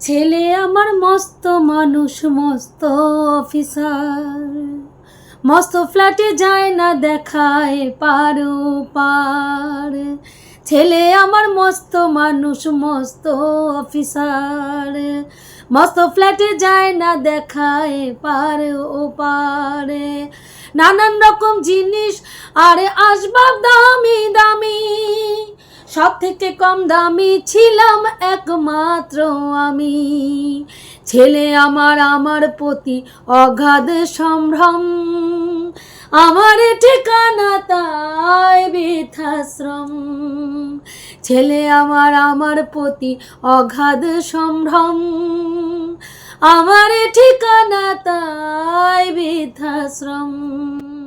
ছেলে আমার মস্ত মানুষ, মস্ত অফিসার। মস্ত ফ্ল্যাটে যায় না দেখায় পারো পার। ছেলে আমার মস্ত মানুষ, মস্ত অফিসার। মস্ত ফ্ল্যাটে যায় না দেখায় পার ও পারে। নানান রকম জিনিস, আরে আসবাব দামি দামি। সব থেকে কম দামি ছিলাম একমাত্র আমি। ছেলে আমার আমার প্রতি অগাধ সম্ভ্রম। আমার ঠিকানা তাই বৃথাশ্রম। ছেলে আমার আমার প্রতি অগাধ সম্ভ্রম। আমার ঠিকানা তাই বৃদ্ধাশ্রম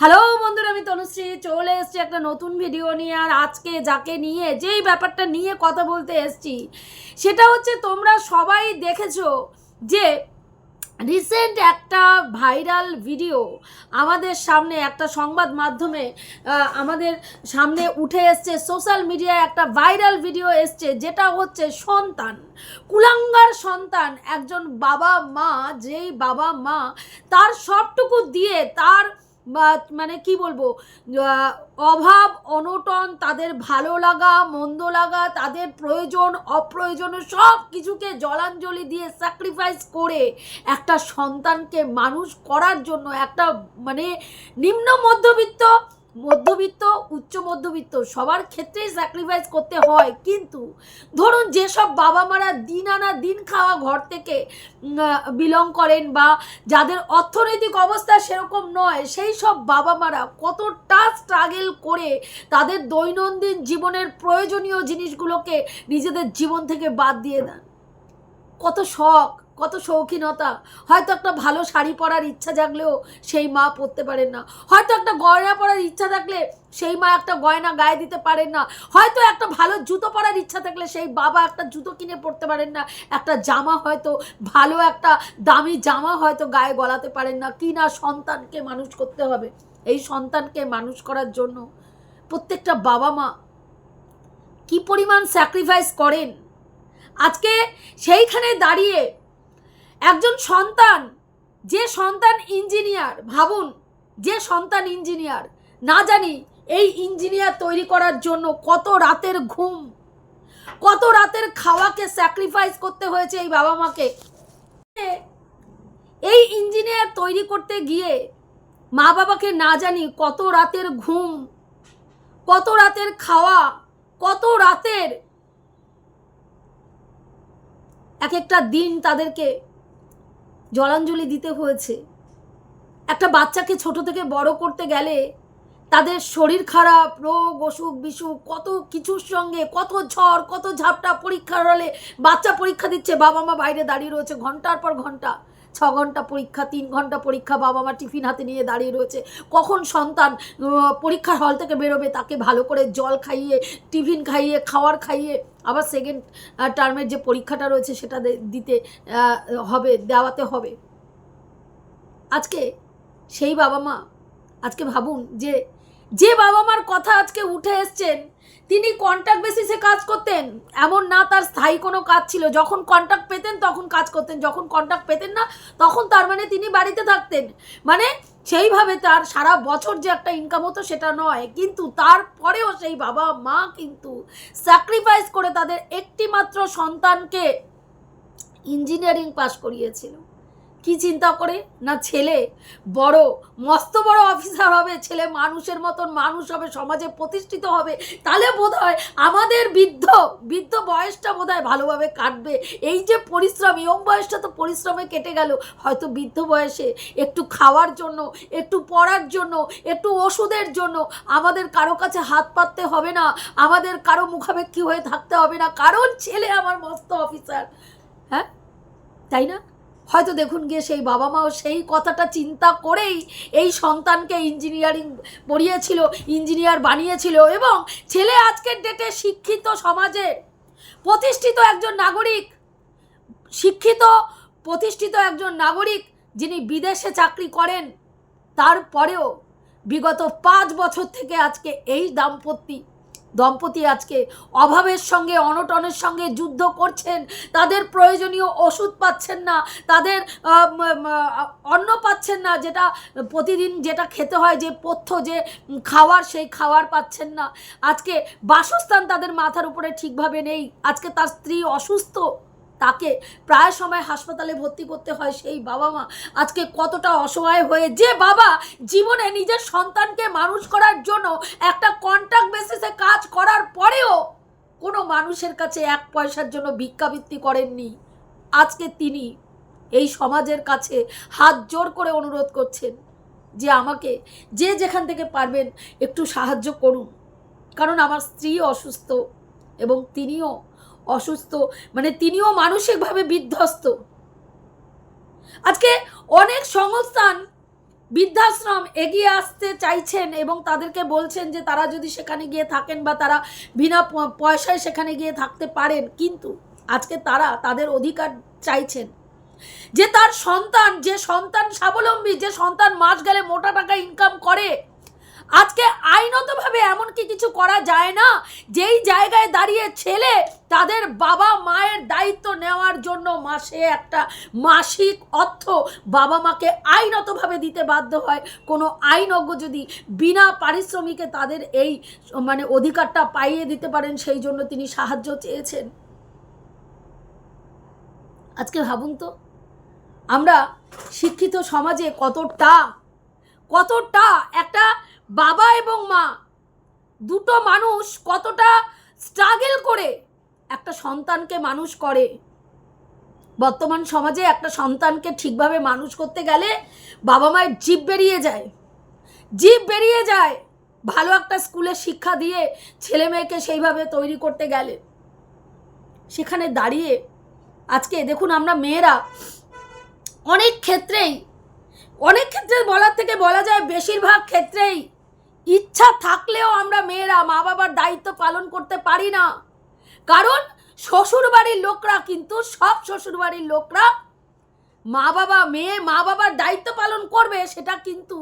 হ্যালো বন্ধুরা, আমি তনুশ্রী। চলে এসেছি একটা নতুন ভিডিও নিয়ে, আর আজকে যাকে নিয়ে, যেই ব্যাপারটা নিয়ে কথা বলতে এসেছি, সেটা হচ্ছে তোমরা সবাই দেখেছ যে রিসেন্ট একটা ভাইরাল ভিডিও আমাদের সামনে একটা সংবাদ মাধ্যমে আমাদের সামনে উঠে এসছে। সোশ্যাল মিডিয়ায় একটা ভাইরাল ভিডিও এসছে, যেটা হচ্ছে সন্তান, কুলাঙ্গার সন্তান, একজন বাবা মা, যেই বাবা মা তার সবটুকু দিয়ে তার বা মানে কি বলব অভাব, অনটন, তাদের ভালো লাগা, মন্দ লাগা, তাদের প্রয়োজন, অপ্রয়োজন সব কিছুকে জলাঞ্জলি দিয়ে স্যাক্রিফাইস করে একটা সন্তানকে মানুষ করার জন্য একটা মানে নিম্ন মধ্যবিত্ত মধ্যবিত্ত, উচ্চ মধ্যবিত্ত, সবার ক্ষেত্রেই স্যাক্রিফাইস করতে হয়। কিন্তু ধরুন যেসব বাবা মারা দিন আনা দিন খাওয়া ঘর থেকে বিলং করেন বা যাদের অর্থনৈতিক অবস্থা সেরকম নয়, সেই সব বাবা মারা কতটা স্ট্রাগেল করে তাদের দৈনন্দিন জীবনের প্রয়োজনীয় জিনিসগুলোকে নিজেদের জীবন থেকে বাদ দিয়ে দেন। কত শখ। কত শৌখিনতা। হয়তো একটা ভালো শাড়ি পরার ইচ্ছা জাগলেও সেই মা পরতে পারেন না। হয়তো একটা গয়না পরার ইচ্ছা থাকলে সেই মা একটা গয়না গায়ে দিতে পারেন না। হয়তো একটা ভালো জুতো পরার ইচ্ছা থাকলে সেই বাবা একটা জুতো কিনে পরতে পারেন না। একটা জামা হয়তো, ভালো একটা দামি জামা হয়তো গায়ে গলাতে পারেন না। কি না সন্তানকে মানুষ করতে হবে? এই সন্তানকে মানুষ করার জন্য প্রত্যেকটা বাবা মা কি পরিমাণ স্যাক্রিফাইস করেন? আজকে সেইখানে দাঁড়িয়ে একজন সন্তান, যে সন্তান ইঞ্জিনিয়ার, ভাবুন, যে সন্তান ইঞ্জিনিয়ার, না জানি এই ইঞ্জিনিয়ার তৈরি করার জন্য কত রাতের ঘুম, কত রাতের খাওয়াকে স্যাক্রিফাইস করতে হয়েছে এই বাবা মাকে। এই ইঞ্জিনিয়ার তৈরি করতে গিয়ে মা বাবাকে না জানি কত রাতের ঘুম, কত রাতের খাওয়া, কত রাতের এক একটা দিন তাদেরকে জলাঞ্জলি দিতে হয়েছে। একটা বাচ্চাকে ছোট থেকে বড় করতে গেলে তাদের শরীর খারাপ, রোগ, অসুখ, বিসুখ, কত কিছুর সঙ্গে কত ঝড়, কত ঝাপটা পরীক্ষার হলে বাচ্চা পরীক্ষা দিচ্ছে বাবা মা বাইরে দাঁড়িয়ে রয়েছে ঘণ্টার পর ঘণ্টা। ছ ঘণ্টা পরীক্ষা, তিন ঘণ্টা পরীক্ষা বাবা মা টিফিন হাতে নিয়ে দাঁড়িয়ে রয়েছে। কখন সন্তান পরীক্ষার হল থেকে বেরোবে তাকে ভালো করে জল খাইয়ে, টিফিন খাইয়ে, খাওয়ার খাইয়ে আবার সেকেন্ড টার্মের যে পরীক্ষাটা রয়েছে সেটা দিতে হবে, দেওয়াতে হবে। আজকে সেই বাবা মা, আজকে ভাবুন যে যে বাবা মার কথা আজকে উঠে এসছেন, তিনি কন্ট্যাক্ট বেসিসে কাজ করতেন। এমন না তার স্থায়ী কোনো কাজ ছিল। যখন কন্ট্যাক্ট পেতেন তখন কাজ করতেন। যখন কন্ট্যাক্ট পেতেন না তখন তার মানে তিনি বাড়িতে থাকতেন। মানে সেইভাবে তার সারা বছর যে একটা ইনকাম হতো সেটা নয়, কিন্তু তারপরেও সেই বাবা মা কিন্তু স্যাক্রিফাইস করে তাদের একটি মাত্র সন্তানকে ইঞ্জিনিয়ারিং পাশ করিয়েছিল। কি চিন্তা করে? না ছেলে? বড়, মস্ত বড় অফিসার হবে, ছেলে মানুষের মতন মানুষ হবে, সমাজে প্রতিষ্ঠিত হবে। তাহলে বোধ হয় আমাদের বৃদ্ধ বৃদ্ধ বয়সটা বোধ হয় ভালোভাবে কাটবে। এই যে পরিশ্রম, ইয়ং বয়সটা তো পরিশ্রমে কেটে গেল। হয়তো বৃদ্ধ বয়সে একটু খাওয়ার জন্য, একটু পড়ার জন্য, একটু ওষুধের জন্য আমাদের কারও কাছে হাত পাততে হবে না, আমাদের কারও মুখাপেক্ষী হয়ে থাকতে হবে না। কারণ ছেলে আমার মস্ত অফিসার হ্যাঁ? তাই না? হয়তো দেখুন গিয়ে সেই বাবা মাও সেই কথাটা চিন্তা করেই এই সন্তানকে ইঞ্জিনিয়ারিং পড়িয়েছিল ইঞ্জিনিয়ার বানিয়েছিল এবং ছেলে আজকের ডেটে শিক্ষিত সমাজে প্রতিষ্ঠিত একজন নাগরিক, শিক্ষিত, প্রতিষ্ঠিত একজন নাগরিক যিনি বিদেশে চাকরি করেন, তারপরেও বিগত পাঁচ বছর থেকে আজকে এই দাম্পত্য দম্পতি আজকে অভাবের সঙ্গে, অনটনের সঙ্গে যুদ্ধ করছেন। তাদের প্রয়োজনীয় ওষুধ পাচ্ছেন না। তাদের অন্ন পাচ্ছেন না। যেটা প্রতিদিন যেটা খেতে হয়, যে পথ্য, যে খাওয়ার, সেই খাওয়ার পাচ্ছেন না। আজকে বাসস্থান তাদের মাথার উপরে ঠিকভাবে নেই। আজকে তার স্ত্রী অসুস্থ। তাকে প্রায় সময় হাসপাতালে ভর্তি করতে হয় সেই বাবা মা। আজকে কতটা অসহায় হয়ে যে বাবা জীবনে নিজের সন্তানকে মানুষ করার জন্য একটা কন্ট্রাক্ট বেসিসে কাজ করার পরেও কোনো মানুষের কাছে এক পয়সার জন্য ভিক্ষাবৃত্তি করেননি। আজকে তিনি এই সমাজের কাছে হাত জোর করে অনুরোধ করছেন যে আমাকে যে যেখান থেকে পারবেন একটু সাহায্য করুন। কারণ আমার স্ত্রী অসুস্থ এবং তিনিও অসুস্থ মানে তিনিও মানসিকভাবে বিধ্বস্ত। আজকে অনেক সংস্থান বৃদ্ধাশ্রম এগিয়ে আসতে চাইছেন এবং তাদেরকে বলছেন যে তারা যদি সেখানে গিয়ে থাকেন বা তারা বিনা পয়সায় সেখানে গিয়ে থাকতে পারেন, কিন্তু আজকে তারা তাদের অধিকার চাইছেন। যে তার সন্তান, যে সন্তান স্বাবলম্বী, যে সন্তান মাস গেলে মোটা টাকা ইনকাম করে আজকে আইনতভাবে এমন কি কিছু করা যায় না? যেই জায়গায় দাঁড়িয়ে ছেলে তাদের বাবা মায়ের দায়িত্ব নেওয়ার জন্য মাসে একটা মাসিক অর্থ বাবা মাকে আইনতভাবে দিতে বাধ্য হয়। কোনো আইনজ্ঞ যদি বিনা পারিশ্রমিকে তাদের এই মানে অধিকারটা পাইয়ে দিতে পারেন, সেই জন্য তিনি সাহায্য চেয়েছেন। আজকে ভাবুন তো, আমরা শিক্ষিত সমাজে কতটা কতটা একটা বাবা এবং মা, দুটো মানুষ কতটা স্ট্রাগল করে একটা সন্তানকে মানুষ করে। বর্তমান সমাজে একটা সন্তানকে ঠিকভাবে মানুষ করতে গেলে বাবা মায়ের জীব বেরিয়ে যায়। জীব বেরিয়ে যায় ভালো একটা স্কুলে শিক্ষা দিয়ে ছেলে মেয়েকে সেইভাবে তৈরি করতে গেলে। সেখানে দাঁড়িয়ে আজকে দেখুন আমরা মেয়েরা অনেক ক্ষেত্রেই, অনেক ক্ষেত্রে বলার থেকে বলা যায় বেশিরভাগ ক্ষেত্রেই ইচ্ছা থাকলেও আমরা মেয়েরা মা বাবার দায়িত্ব পালন করতে পারি না। কারণ শ্বশুর বাড়ির লোকরা কিন্তু, সব শ্বশুর বাড়ির লোকরা মা বাবা মেয়ে মা বাবার দায়িত্ব পালন করবে, সেটা কিন্তু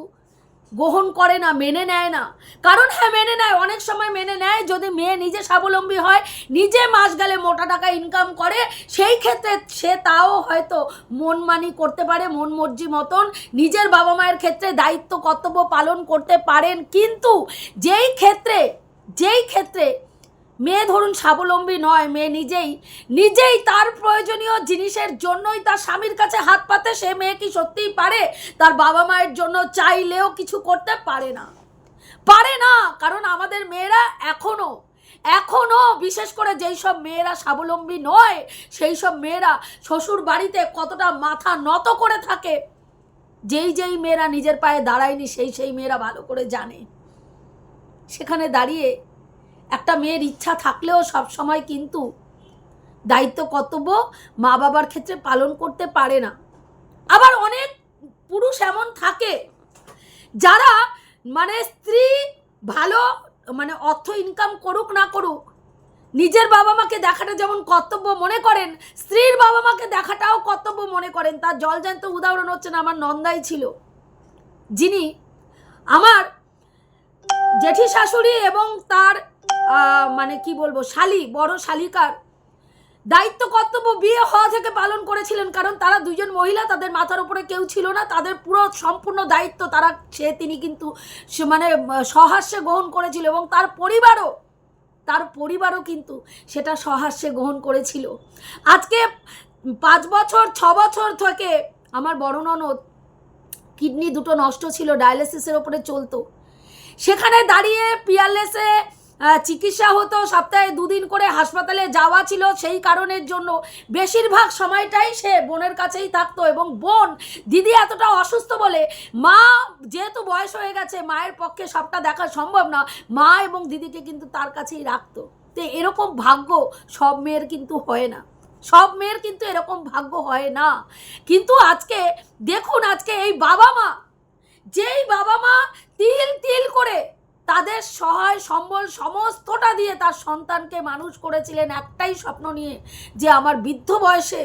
গ্রহণ করে না, মেনে নেয় না। কারণ হ্যাঁ মেনে নেয়। অনেক সময় মেনে নেয়, যদি মেয়ে নিজে স্বাবলম্বী হয়, নিজে মাস গেলে মোটা টাকা ইনকাম করে, সেই ক্ষেত্রে সে তাও হয়তো মনমানি করতে পারে, মন মর্জি মতন। নিজের বাবা মায়ের ক্ষেত্রে দায়িত্ব, কর্তব্য পালন করতে পারেন। কিন্তু যেই ক্ষেত্রে যেই ক্ষেত্রে মেয়ে ধরুন স্বাবলম্বী নয়, মেয়ে নিজেই নিজেই তার প্রয়োজনীয় জিনিসের জন্যই তার স্বামীর কাছে হাত পাতে, সে মেয়ে কি সত্যিই পারে? তার বাবা মায়ের জন্য চাইলেও কিছু করতে পারে না। পারে না, কারণ আমাদের মেয়েরা এখনও এখনও বিশেষ করে যেই সব মেয়েরা স্বাবলম্বী নয়, সেই সব মেয়েরা শ্বশুর বাড়িতে কতটা মাথা নত করে থাকে, যেই যেই মেয়েরা নিজের পায়ে দাঁড়ায়নি, সেই সেই মেয়েরা ভালো করে জানে। সেখানে দাঁড়িয়ে একটা মেয়ের ইচ্ছা থাকলেও সব সময় কিন্তু দায়িত্ব কর্তব্য মা বাবার ক্ষেত্রে পালন করতে পারে না। আবার অনেক পুরুষ এমন থাকে যারা মানে স্ত্রী ভালো মানে অর্থ ইনকাম করুক না করুক, নিজের বাবা মাকে দেখাটা যেমন কর্তব্য মনে করেন, স্ত্রীর বাবা মাকে দেখাটাও কর্তব্য মনে করেন। তার জলজান্ত উদাহরণ হচ্ছে না আমার নন্দাই ছিল। যিনি আমার জেঠি শাশুড়ি এবং তার মানে কি বলব, শালি, বড় শালিকার দায়িত্ব, কর্তব্য বিয়ে হওয়া থেকে পালন করেছিলেন। কারণ তারা দুজন মহিলা, তাদের মাথার উপরে কেউ ছিল না, তাদের পুরো সম্পূর্ণ দায়িত্ব তারা, সে তিনি কিন্তু মানে সহাস্যে গ্রহণ করেছিল এবং তার পরিবারও তার পরিবারও কিন্তু সেটা সহাস্যে গ্রহণ করেছিল। আজকে পাঁচ বছর, ছ বছর থেকে আমার বড় ননদ কিডনি দুটো নষ্ট ছিল, ডায়ালিসিসের ওপরে চলতো। সেখানে দাঁড়িয়ে পিয়ারলেসে চিকিৎসা হতো, সপ্তাহে দুদিন করে হাসপাতালে যাওয়া ছিল, সেই কারণের জন্য বেশিরভাগ সময়টাই সে বোনের কাছেই থাকতো এবং বোন, দিদি এতটা অসুস্থ বলে? মা, যেহেতু বয়স হয়ে গেছে, মায়ের পক্ষে সবটা দেখা সম্ভব না, মা এবং দিদিকে কিন্তু তার কাছেই রাখতো। তো এরকম ভাগ্য সব মেয়ের কিন্তু হয় না। সব মেয়ের কিন্তু এরকম ভাগ্য হয় না। কিন্তু আজকে, দেখুন আজকে এই বাবা মা, যেই বাবা মা তিল তিল করে তাদের সহায় সম্বল সমস্তটা দিয়ে তার সন্তানকে মানুষ করেছিলেন একটাই স্বপ্ন নিয়ে, যে আমার বৃদ্ধ বয়সে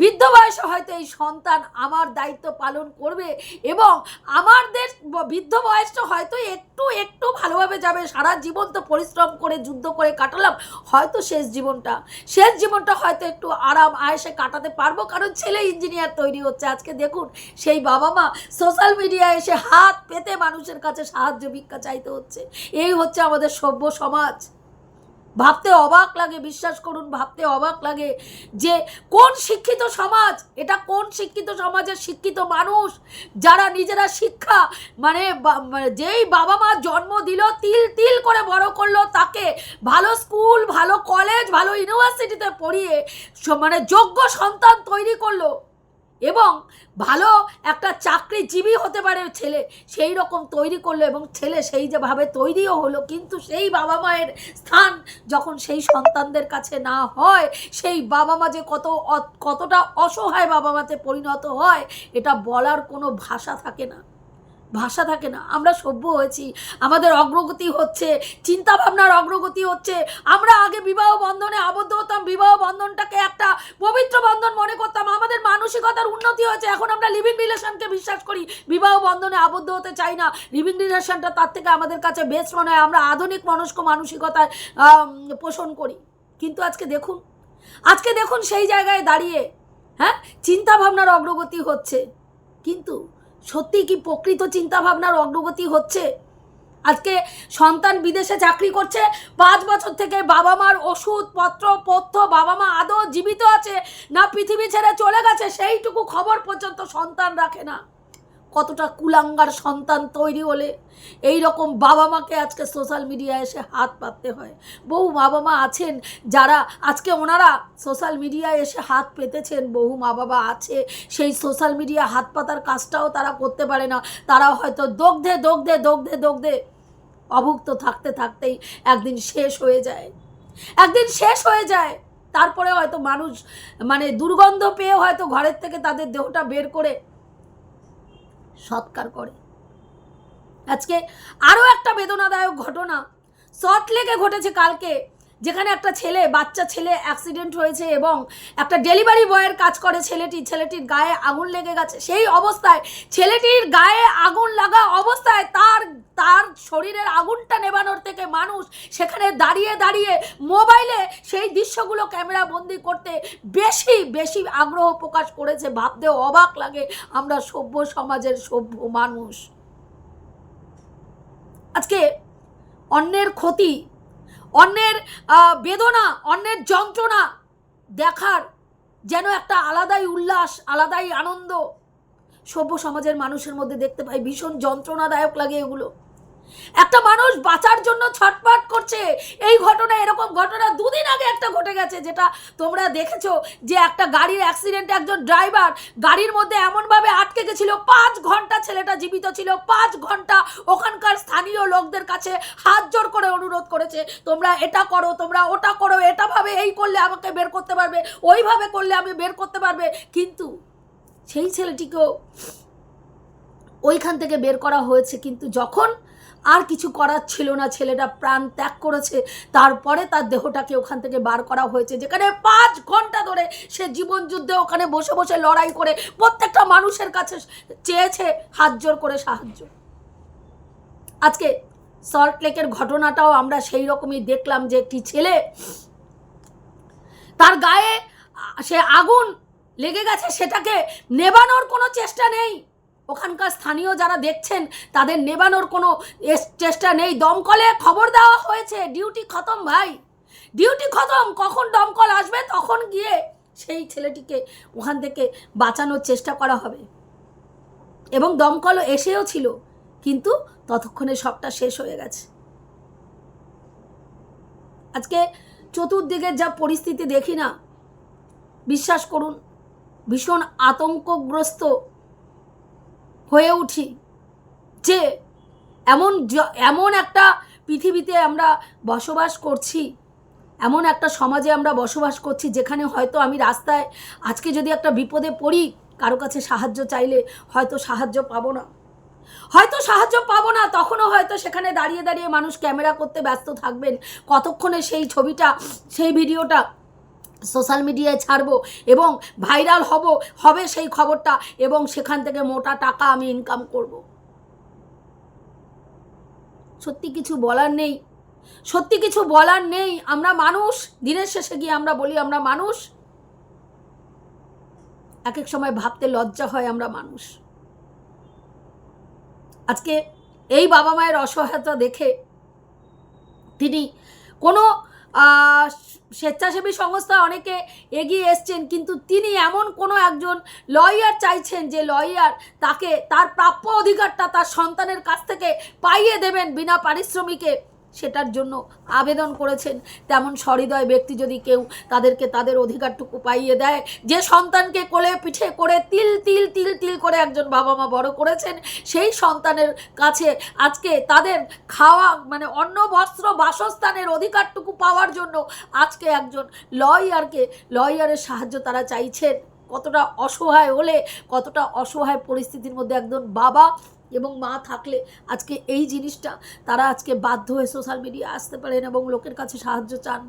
বৃদ্ধ বয়সে হয়তো এই সন্তান আমার দায়িত্ব পালন করবে এবং আমাদের বৃদ্ধ বয়সটা হয়তো একটু একটু ভালোভাবে যাবে। সারা জীবন তো পরিশ্রম করে, যুদ্ধ করে কাটালাম। হয়তো শেষ জীবনটা শেষ জীবনটা হয়তো একটু আরাম, আয়েসে কাটাতে পারব। কারণ ছেলে ইঞ্জিনিয়ার তৈরি হচ্ছে। আজকে দেখুন সেই বাবা মা সোশ্যাল মিডিয়ায় এসে হাত পেতে মানুষের কাছে সাহায্য ভিক্ষা চাইতে হচ্ছে। এই হচ্ছে আমাদের সভ্য সমাজ। ভাবতে অবাক লাগে, বিশ্বাস করুন, ভাবতে অবাক লাগে যে কোন শিক্ষিত সমাজ, এটা কোন শিক্ষিত সমাজের শিক্ষিত মানুষ যারা নিজেরা শিক্ষা মানে মানে যেই বাবা মা জন্ম দিল, তিল তিল করে বড় করল, তাকে ভালো স্কুল, ভালো কলেজ, ভালো ইউনিভার্সিটিতে পড়িয়ে মানে যোগ্য সন্তান তৈরি করল। এবং ভালো একটা চাকরিজীবী হতে পারে ছেলে, সেই রকম তৈরি করল এবং ছেলে সেই যেভাবে তৈরিও হলো, কিন্তু সেই বাবা মায়ের স্থান যখন সেই সন্তানদের কাছে না হয়, সেই বাবা মা যে কত কতটা অসহায় বাবা মাতে পরিণত হয়, এটা বলার কোনো ভাষা থাকে না। ভাষা থাকে না, আমরা সভ্য হয়েছি, আমাদের অগ্রগতি হচ্ছে চিন্তা ভাবনার অগ্রগতি হচ্ছে, আমরা আগে বিবাহ বন্ধনে আবদ্ধ হতাম, বিবাহ বন্ধনটাকে একটা পবিত্র বন্ধন মনে করতাম, আমাদের মানসিকতার উন্নতি হয়েছে, এখন আমরা লিভিং রিলেশনকে বিশ্বাস করি, বিবাহ বন্ধনে আবদ্ধ হতে চাই না লিভিং রিলেশনটা তার থেকে আমাদের কাছে বেস্ট মনে হয়, আমরা আধুনিক মনস্ক মানসিকতায় পোষণ করি। কিন্তু আজকে দেখুন আজকে দেখুন সেই জায়গায় দাঁড়িয়ে হ্যাঁ চিন্তা ভাবনার অগ্রগতি হচ্ছে, কিন্তু সত্যি কি প্রকৃত চিন্তা ভাবনার অগ্রগতি হচ্ছে? আজকে সন্তান বিদেশে চাকরি করছে, পাঁচ বছর থেকে বাবা মার ওষুধ পত্র, পথ্য বাবা মা আদৌ জীবিত আছে না পৃথিবী ছেড়ে চলে গেছে? সেইটুকু খবর পর্যন্ত সন্তান রাখে না। কতটা কুলাঙ্গার সন্তান তৈরি হলে? এই রকম বাবা মাকে আজকে সোশ্যাল মিডিয়ায় এসে হাত পাততে হয়। বহু বাবা মা আছেন যারা আজকে ওনারা সোশ্যাল মিডিয়ায় এসে হাত পেতেছেন, বহু মা বাবা আছে, সেই সোশ্যাল মিডিয়া হাত পাতার কাজটাও তারা করতে পারে না। তারা হয়তো দগ্ধে দগ্ধে দগ্ধে দগ্ধে অভুক্ত থাকতে থাকতেই একদিন শেষ হয়ে যায়। একদিন শেষ হয়ে যায়। তারপরে হয়তো মানুষ মানে দুর্গন্ধ পেয়ে হয়তো ঘরের থেকে তাদের দেহটা বের করে সৎকার করে। আজকে আরও একটা বেদনাদায়ক ঘটনা লেগে ঘটেছে কালকে, যেখানে একটা ছেলে, বাচ্চা ছেলে অ্যাক্সিডেন্ট হয়েছে এবং একটা ডেলিভারি বয়ের কাজ করে ছেলেটি, ছেলেটির গায়ে আগুন লেগে গেছে। সেই অবস্থায় ছেলেটির গায়ে আগুন লাগা অবস্থায় তার শরীরের আগুনটা নেবানোর থেকে মানুষ সেখানে দাঁড়িয়ে দাঁড়িয়ে মোবাইলে সেই দৃশ্যগুলো ক্যামেরা বন্দি করতে বেশি বেশি আগ্রহ প্রকাশ করেছে। ভাবতে অবাক লাগে আমরা সভ্য সমাজের সভ্য মানুষ। আজকে অন্যের ক্ষতি, অন্যের বেদনা, অন্যের যন্ত্রণা দেখার যেন একটা আলাদাই উল্লাস, আলাদাই আনন্দ সভ্য সমাজের মানুষের মধ্যে দেখতে পাই। ভীষণ যন্ত্রণাদায়ক লাগে এগুলো। একটা মানুষ বাঁচার জন্য ছটপট করছে। এই ঘটনা, এরকম ঘটনা দুদিন আগে একটা ঘটে গেছে, যেটা তোমরা দেখেছ যে একটা গাড়ির অ্যাক্সিডেন্টে একজন ড্রাইভার গাড়ির মধ্যে এমনভাবে আটকে গেছিল, পাঁচ ঘণ্টা ছেলেটা জীবিত ছিল, পাঁচ ঘণ্টা ওখানকার স্থানীয় লোকদের কাছে হাত জোর করে অনুরোধ করেছে, তোমরা এটা করো, তোমরা ওটা করো, এটা ভাবে এই করলে আমাকে বের করতে পারবে, ওইভাবে করলে আমি বের করতে পারবে। কিন্তু সেই ছেলেটিকেও ওইখান থেকে বের করা হয়েছে, কিন্তু যখন আর কিছু করার ছিল না। ছেলেটা প্রাণ ত্যাগ করেছে। তারপরে তার দেহটাকে ওখান থেকে বার করা হয়েছে, যেখানে পাঁচ ঘণ্টা ধরে সে জীবন যুদ্ধে ওখানে বসে বসে লড়াই করে প্রত্যেকটা মানুষের কাছে চেয়েছে হাত জোর করে সাহায্য। আজকে সল্ট লেকের ঘটনাটাও আমরা সেই রকমই দেখলাম যে একটি ছেলে তার গায়ে, সে আগুন লেগে গেছে, সেটাকে নেবানোর কোনো চেষ্টা নেই। ওখানকার স্থানীয় যারা দেখছেন, তাদের নেবানোর কোনো চেষ্টা নেই। দমকলে খবর দেওয়া হয়েছে, ডিউটি খতম ভাই। ডিউটি খতম, কখন দমকল আসবে তখন গিয়ে সেই ছেলেটিকে ওখান থেকে বাঁচানোর চেষ্টা করা হবে। এবং দমকল এসেও ছিল, কিন্তু ততক্ষণে সবটা শেষ হয়ে গেছে। আজকে চতুর্দিকের যা পরিস্থিতি দেখি না, বিশ্বাস করুন, ভীষণ আতঙ্কগ্রস্ত হয়ে উঠি যে এমন এমন একটা পৃথিবীতে আমরা বসবাস করছি, এমন একটা সমাজে আমরা বসবাস করছি যেখানে হয়তো আমি রাস্তায় আজকে যদি একটা বিপদে পড়ি, কারও কাছে সাহায্য চাইলে হয়তো সাহায্য পাবো না। হয়তো সাহায্য পাবো না, তখনও হয়তো সেখানে দাঁড়িয়ে দাঁড়িয়ে মানুষ ক্যামেরা করতে ব্যস্ত থাকবেন। কতক্ষণে সেই ছবিটা, সেই ভিডিওটা সোশ্যাল মিডিয়ায় ছাড়বো এবং ভাইরাল হব, হবে সেই খবরটা এবং সেখান থেকে মোটা টাকা আমি ইনকাম করব। সত্যি কিছু বলার নেই। সত্যি কিছু বলার নেই। আমরা মানুষ, দিনের শেষে গিয়ে আমরা বলি আমরা মানুষ। এক এক সময় ভাবতে লজ্জা হয় আমরা মানুষ। আজকে এই বাবা মায়ের অসহায়তা দেখে তিনি কোনো স্বেচ্ছাসেবী সংস্থা অনেকে এগিয়ে এসছেন, কিন্তু তিনি এমন কোনো একজন লয়ার চাইছেন যে লয়ার তাকে তার প্রাপ্য অধিকারটা তার সন্তানের কাছ থেকে পাইয়ে দেবেন বিনা পারিশ্রমিকে। সেটার জন্য আবেদন করেছেন। তেমন সহৃদয় ব্যক্তি যদি কেউ তাদেরকে তাদের অধিকারটুকু পাইয়ে দেয়, যে সন্তানকে কোলে পিঠে করে তিল তিল তিল তিল করে একজন বাবা মা বড় করেছেন, সেই সন্তানের কাছে আজকে তাদের খাওয়া মানে অন্ন, বস্ত্র, বাসস্থানের অধিকারটুকু পাওয়ার জন্য আজকে একজন লয়ারকে, লয়ারের সাহায্য তারা চাইছেন। কতটা অসহায় হলে, কতটা অসহায় পরিস্থিতির মধ্যে একজন বাবা এবং মা থাকলে আজকে এই জিনিসটা, তারা আজকে বাধ্য হয়ে সোশ্যাল মিডিয়া আসতে পারেন এবং লোকের কাছে সাহায্য চান।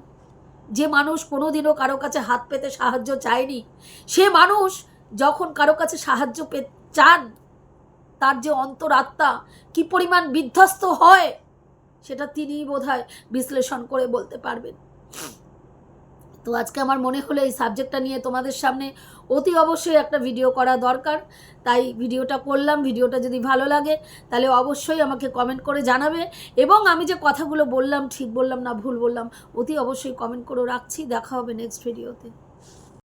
যে মানুষ কোনোদিনও কারও কাছে হাত পেতে সাহায্য চায়নি, সে মানুষ যখন কারও কাছে সাহায্য পে, চান, তার যে অন্তরাত্মা কি পরিমাণ বিধ্বস্ত হয়, সেটা তিনিই বোধহয় বিশ্লেষণ করে বলতে পারবেন। তো আজকে আমার মনে হলো এই সাবজেক্টটা নিয়ে তোমাদের সামনে অতি অবশ্যই একটা ভিডিও করা দরকার। তাই ভিডিওটা করলাম ভিডিওটা যদি ভালো লাগে, তাহলে অবশ্যই আমাকে কমেন্ট করে জানাবে। এবং আমি যে কথাগুলো বললাম, ঠিক বললাম না ভুল বললাম, অতি অবশ্যই কমেন্ট করে রাখছি। দেখা হবে নেক্সট ভিডিওতে